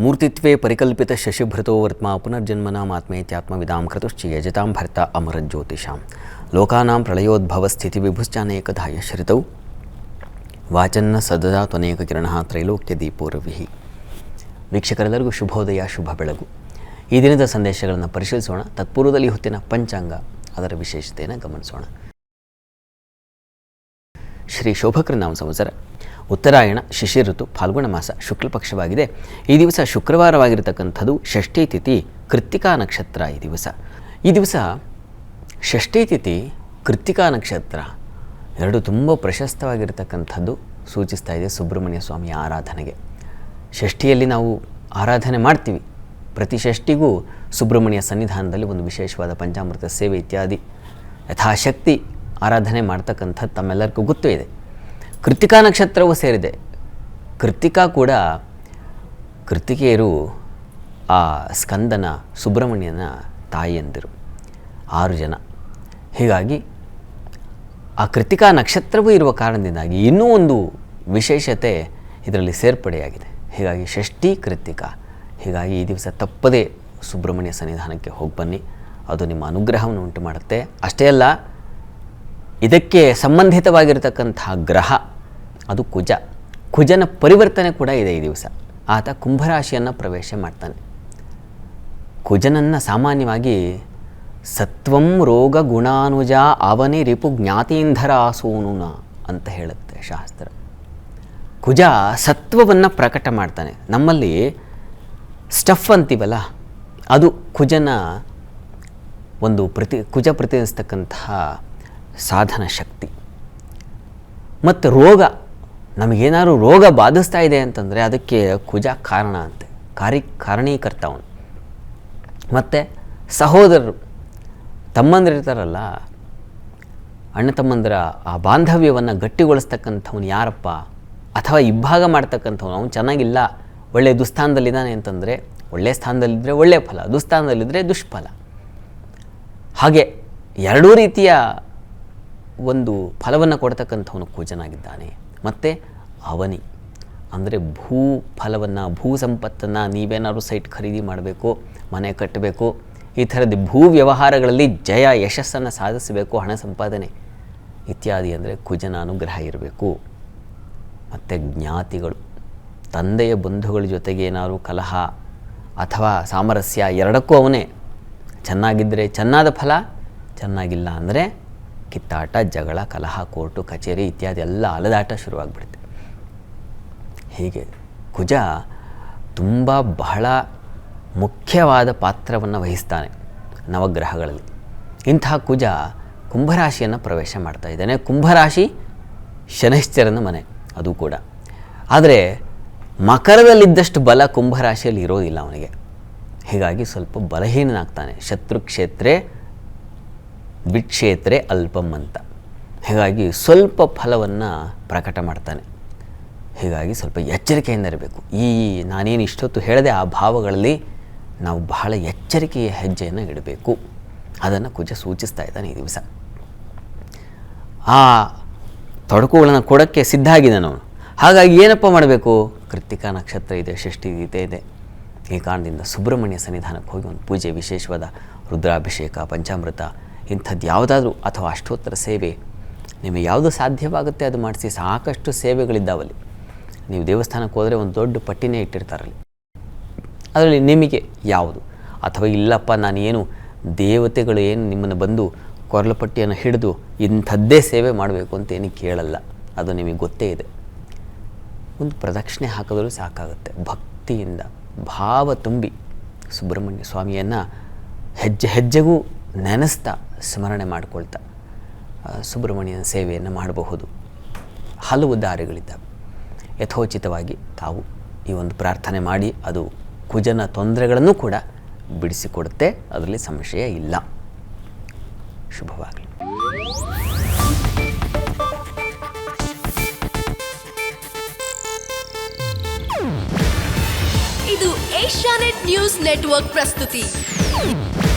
ಮೂರ್ತಿತ್ವೇ ಪರಿಕಲ್ಪಿತ ಶಶಿಭೃತೋ ವರ್ತ್ಮ ಪುನರ್ಜನ್ಮನಾಮಾತ್ಮೇತ್ಯಾತ್ಮವಿದಾಂ ಕೃತುಶ್ಚಿ ಯಜತಾಂ ಭರ್ತ ಅಮರಜ್ಯೋತಿಷಾಂ. ಲೋಕಾನಾಂ ಪ್ರಳಯೋದ್ಭವ ಸ್ಥಿತಿ ವಿಭುಶ್ಚಾನೇಕಧಾಯ ಶ್ರಿತೌ. ವಾಚನ್ನ ಸದಾ ತ್ವನೇಕ ಕಿರಣ ತ್ರೈಲೋಕ್ಯ ದೀಪೋರ್ವಿಹಿ. ರವಿಃ ವೀಕ್ಷಕರೆಲ್ಲರಿಗೂ ಶುಭೋದಯ, ಶುಭ ಬೆಳಗು. ಈ ದಿನದ ಸಂದೇಶಗಳನ್ನು ಪರಿಶೀಲಿಸೋಣ. ತತ್ಪೂರ್ವದಲ್ಲಿ ಹೊತ್ತಿನ ಪಂಚಾಂಗ, ಅದರ ವಿಶೇಷತೆಯನ್ನು ಗಮನಿಸೋಣ. ಶ್ರೀ ಶೋಭಕರ ನಾಮ ಸಂವತ್ಸರ. ಉತ್ತರಾಯಣ, ಶಿಶಿಋತು, ಫಾಲ್ಗುಣ ಮಾಸ ಶುಕ್ಲ ಪಕ್ಷವಾಗಿದೆ ಈ ದಿವಸ ಶುಕ್ರವಾರವಾಗಿರತಕ್ಕಂಥದ್ದು ಷಷ್ಠಿ ತಿಥಿ, ಕೃತ್ತಿಕಾ ನಕ್ಷತ್ರ ಈ ದಿವಸ. ಈ ದಿವಸ ಷಷ್ಠಿ ತಿಥಿ, ಕೃತ್ತಿಕಾ ನಕ್ಷತ್ರ ಎರಡು ತುಂಬ ಪ್ರಶಸ್ತವಾಗಿರತಕ್ಕಂಥದ್ದು ಸೂಚಿಸ್ತಾ ಇದೆ ಸುಬ್ರಹ್ಮಣ್ಯ ಸ್ವಾಮಿಯ ಆರಾಧನೆಗೆ. ಷಷ್ಠಿಯಲ್ಲಿ ನಾವು ಆರಾಧನೆ ಮಾಡ್ತೀವಿ. ಪ್ರತಿ ಷಷ್ಠಿಗೂ ಸುಬ್ರಹ್ಮಣ್ಯ ಸನ್ನಿಧಾನದಲ್ಲಿ ಒಂದು ವಿಶೇಷವಾದ ಪಂಚಾಮೃತ ಸೇವೆ ಇತ್ಯಾದಿ ಯಥಾಶಕ್ತಿ ಆರಾಧನೆ ಮಾಡ್ತಕ್ಕಂಥದ್ದು ತಮ್ಮೆಲ್ಲರಿಗೂ ಗೊತ್ತೂ ಇದೆ. ಕೃತಿಕಾ ನಕ್ಷತ್ರವೂ ಸೇರಿದೆ. ಕೃತಿಕಾ ಕೂಡ ಕೃತಿಕೆಯರು ಆ ಸ್ಕಂದನ ಸುಬ್ರಹ್ಮಣ್ಯನ ತಾಯಿಯಂದಿರು, ಆರು ಜನ. ಹೀಗಾಗಿ ಆ ಕೃತಿಕಾ ನಕ್ಷತ್ರವೂ ಇರುವ ಕಾರಣದಿಂದಾಗಿ ಇನ್ನೂ ಒಂದು ವಿಶೇಷತೆ ಇದರಲ್ಲಿ ಸೇರ್ಪಡೆಯಾಗಿದೆ. ಹೀಗಾಗಿ ಷಷ್ಠಿ ಕೃತಿಕಾ ಹೀಗಾಗಿ ಈ ದಿವಸ ತಪ್ಪದೇ ಸುಬ್ರಹ್ಮಣ್ಯ ಸನ್ನಿಧಾನಕ್ಕೆ ಹೋಗಿ ಬನ್ನಿ. ಅದು ನಿಮ್ಮ ಅನುಗ್ರಹವನ್ನು ಉಂಟು ಮಾಡುತ್ತೆ ಅಷ್ಟೇ ಅಲ್ಲ, ಇದಕ್ಕೆ ಸಂಬಂಧಿತವಾಗಿರತಕ್ಕಂತಹ ಗ್ರಹ ಅದು ಕುಜ. ಕುಜನ ಪರಿವರ್ತನೆ ಕೂಡ ಇದೆ ಈ ದಿವಸ. ಆತ ಕುಂಭರಾಶಿಯನ್ನು ಪ್ರವೇಶ ಮಾಡ್ತಾನೆ. ಕುಜನನ್ನು ಸಾಮಾನ್ಯವಾಗಿ ಸತ್ವಂ ರೋಗ ಗುಣಾನುಜ ಅವನಿ ರಿಪು ಜ್ಞಾತೀಂಧರ ಆಸೂನುನ ಅಂತ ಹೇಳುತ್ತೆ ಶಾಸ್ತ್ರ. ಕುಜ ಸತ್ವವನ್ನು ಪ್ರಕಟ ಮಾಡ್ತಾನೆ. ನಮ್ಮಲ್ಲಿ ಸ್ಟಫ್ ಅಂತೀವಲ್ಲ, ಅದು ಕುಜನ ಒಂದು ಪ್ರತಿ, ಕುಜ ಪ್ರತಿನಿಧಿಸ್ತಕ್ಕಂತಹ ಸಾಧನ ಶಕ್ತಿ. ಮತ್ತು ರೋಗ ನಮಗೇನಾದ್ರು ರೋಗ ಬಾಧಿಸ್ತಾ ಇದೆ ಅಂತಂದರೆ ಅದಕ್ಕೆ ಕುಜ ಕಾರಣ ಅಂತೆ. ಕಾರಿ ಕಾರಣೀಕರ್ತ ಅವನು ಮತ್ತು ಸಹೋದರರು ತಮ್ಮಂದಿರ್ತಾರಲ್ಲ ಅಣ್ಣ ತಮ್ಮಂದಿರ ಆ ಬಾಂಧವ್ಯವನ್ನು ಗಟ್ಟಿಗೊಳಿಸ್ತಕ್ಕಂಥವ್ನು ಯಾರಪ್ಪ? ಅಥವಾ ಇಬ್ಬಾಗ ಮಾಡ್ತಕ್ಕಂಥವ್ನು, ಅವನು ಚೆನ್ನಾಗಿಲ್ಲ ಒಳ್ಳೆಯ ದುಸ್ಥಾನದಲ್ಲಿದ್ದಾನೆ ಅಂತಂದರೆ ಒಳ್ಳೆಯ ಸ್ಥಾನದಲ್ಲಿದ್ದರೆ ಒಳ್ಳೆಯ ಫಲ ದುಸ್ಥಾನದಲ್ಲಿದ್ದರೆ ದುಷ್ಫಲ. ಹಾಗೆ ಎರಡೂ ರೀತಿಯ ಒಂದು ಫಲವನ್ನು ಕೊಡ್ತಕ್ಕಂಥವನು ಕೂಜನಾಗಿದ್ದಾನೆ. ಮತ್ತು ಅವನಿ. ಅಂದರೆ ಭೂ ಫಲವನ್ನು, ಭೂ ಸಂಪತ್ತನ್ನು ನೀವೇನಾದ್ರು ಸೈಟ್ ಖರೀದಿ ಮಾಡಬೇಕು, ಮನೆ ಕಟ್ಟಬೇಕು ಈ ಥರದ ಭೂ ವ್ಯವಹಾರಗಳಲ್ಲಿ ಜಯ ಯಶಸ್ಸನ್ನು ಸಾಧಿಸಬೇಕು, ಹಣ ಸಂಪಾದನೆ ಇತ್ಯಾದಿ ಅಂದರೆ ಕುಜನ ಅನುಗ್ರಹ ಇರಬೇಕು. ಮತ್ತು ಜ್ಞಾತಿಗಳು. ತಂದೆಯ ಬಂಧುಗಳ ಜೊತೆಗೆ ಏನಾದರೂ ಕಲಹ ಅಥವಾ ಸಾಮರಸ್ಯ ಎರಡಕ್ಕೂ ಅವನೇ. ಚೆನ್ನಾಗಿದ್ದರೆ ಚೆನ್ನಾದ ಫಲ, ಚೆನ್ನಾಗಿಲ್ಲ ಅಂದರೆ ಕಿತ್ತಾಟ, ಜಗಳ, ಕಲಹ, ಕೋರ್ಟು, ಕಚೇರಿ ಇತ್ಯಾದಿ ಎಲ್ಲ ಅಲದಾಟ ಶುರುವಾಗ್ಬಿಡುತ್ತೆ. ಹೀಗೆ ಕುಜ ತುಂಬ ಬಹಳ ಮುಖ್ಯವಾದ ಪಾತ್ರವನ್ನು ವಹಿಸ್ತಾನೆ ನವಗ್ರಹಗಳಲ್ಲಿ. ಇಂತಹ ಕುಜ ಕುಂಭರಾಶಿಯನ್ನು ಪ್ರವೇಶ ಮಾಡ್ತಾ ಇದ್ದಾನೆ. ಕುಂಭರಾಶಿ ಶನೈಶ್ಚರನ ಮನೆ, ಅದು ಕೂಡ. ಆದರೆ ಮಕರದಲ್ಲಿದ್ದಷ್ಟು ಬಲ ಕುಂಭರಾಶಿಯಲ್ಲಿ ಇರೋದಿಲ್ಲ ಅವನಿಗೆ. ಹೀಗಾಗಿ ಸ್ವಲ್ಪ ಬಲಹೀನನಾಗ್ತಾನೆ. ಶತ್ರು ಕ್ಷೇತ್ರೇ ದ್ವಿಕ್ಷೇತ್ರೆ ಅಲ್ಪಂ ಅಂತ. ಹೀಗಾಗಿ ಸ್ವಲ್ಪ ಫಲವನ್ನು ಪ್ರಕಟ ಮಾಡ್ತಾನೆ. ಹೀಗಾಗಿ ಸ್ವಲ್ಪ ಎಚ್ಚರಿಕೆಯಿಂದ ಇರಬೇಕು. ಈ ನಾನೇನು ಇಷ್ಟೊತ್ತು ಹೇಳದೆ ಆ ಭಾವಗಳಲ್ಲಿ ನಾವು ಬಹಳ ಎಚ್ಚರಿಕೆಯ ಹೆಜ್ಜೆಯನ್ನು ಇಡಬೇಕು. ಅದನ್ನು ಕುಜ ಸೂಚಿಸ್ತಾ ಇದ್ದಾನೆ ಈ ದಿವಸ. ಆ ತೊಡಕುಗಳನ್ನು ಕೊಡೋಕ್ಕೆ ಸಿದ್ಧ ಆಗಿದ್ದಾನೆ ಅವನು. ಹಾಗಾಗಿ ಏನಪ್ಪ ಮಾಡಬೇಕು? ಕೃತಿಕಾ ನಕ್ಷತ್ರ ಇದೆ, ಷಷ್ಠಿ ಗೀತೆ ಇದೆ. ಈ ಕಾರಣದಿಂದ ಸುಬ್ರಹ್ಮಣ್ಯ ಸನ್ನಿಧಾನಕ್ಕೆ ಹೋಗಿ ಒಂದು ಪೂಜೆ, ವಿಶೇಷವಾದ ರುದ್ರಾಭಿಷೇಕ, ಪಂಚಾಮೃತ ಇಂಥದ್ದು ಯಾವುದಾದ್ರೂ ಅಥವಾ ಅಷ್ಟೋತ್ತರ ಸೇವೆ ನಿಮಗೆ ಯಾವುದು ಸಾಧ್ಯವಾಗುತ್ತೆ ಅದು ಮಾಡಿಸಿ ಸಾಕಷ್ಟು ಸೇವೆಗಳಿದ್ದಾವಲ್ಲಿ. ನೀವು ದೇವಸ್ಥಾನಕ್ಕೆ ಹೋದರೆ ಒಂದು ದೊಡ್ಡ ಪಟ್ಟಿನೇ ಇಟ್ಟಿರ್ತಾರಲ್ಲಿ. ಅದರಲ್ಲಿ ನಿಮಗೆ ಯಾವುದು? ಅಥವಾ ಇಲ್ಲಪ್ಪ, ನಾನೇನು ದೇವತೆಗಳು ಏನು ನಿಮ್ಮನ್ನು ಬಂದು ಕೊರಲಪಟ್ಟಿಯನ್ನು ಹಿಡಿದು ಇಂಥದ್ದೇ ಸೇವೆ ಮಾಡಬೇಕು ಅಂತ ಏನು ಕೇಳಲ್ಲ. ಅದು ನಿಮಗೆ ಗೊತ್ತೇ ಇದೆ. ಒಂದು ಪ್ರದಕ್ಷಿಣೆ ಹಾಕಿದರೂ ಸಾಕಾಗುತ್ತೆ. ಭಕ್ತಿಯಿಂದ ಭಾವ ತುಂಬಿ ಸುಬ್ರಹ್ಮಣ್ಯ ಸ್ವಾಮಿಯನ್ನು ಹೆಜ್ಜೆ ಹೆಜ್ಜೆಗೂ ನೆನೆಸ್ತಾ ಸ್ಮರಣೆ ಮಾಡಿಕೊಳ್ತಾ ಸುಬ್ರಹ್ಮಣ್ಯನ ಸೇವೆಯನ್ನು ಮಾಡಬಹುದು. ಹಲವು ದಾರಿಗಳಿದ್ದಾವೆ. ಯಥೋಚಿತವಾಗಿ ತಾವು ಈ ಒಂದು ಪ್ರಾರ್ಥನೆ ಮಾಡಿ ಅದು ಕುಜನ ತೊಂದರೆಗಳನ್ನು ಕೂಡ ಬಿಡಿಸಿಕೊಡುತ್ತೆ. ಅದರಲ್ಲಿ ಸಂಶಯ ಇಲ್ಲ. ಶುಭವಾಗಲಿ. ಇದು ಏಷ್ಯಾನೆಟ್ ನ್ಯೂಸ್ ನೆಟ್ವರ್ಕ್ ಪ್ರಸ್ತುತಿ.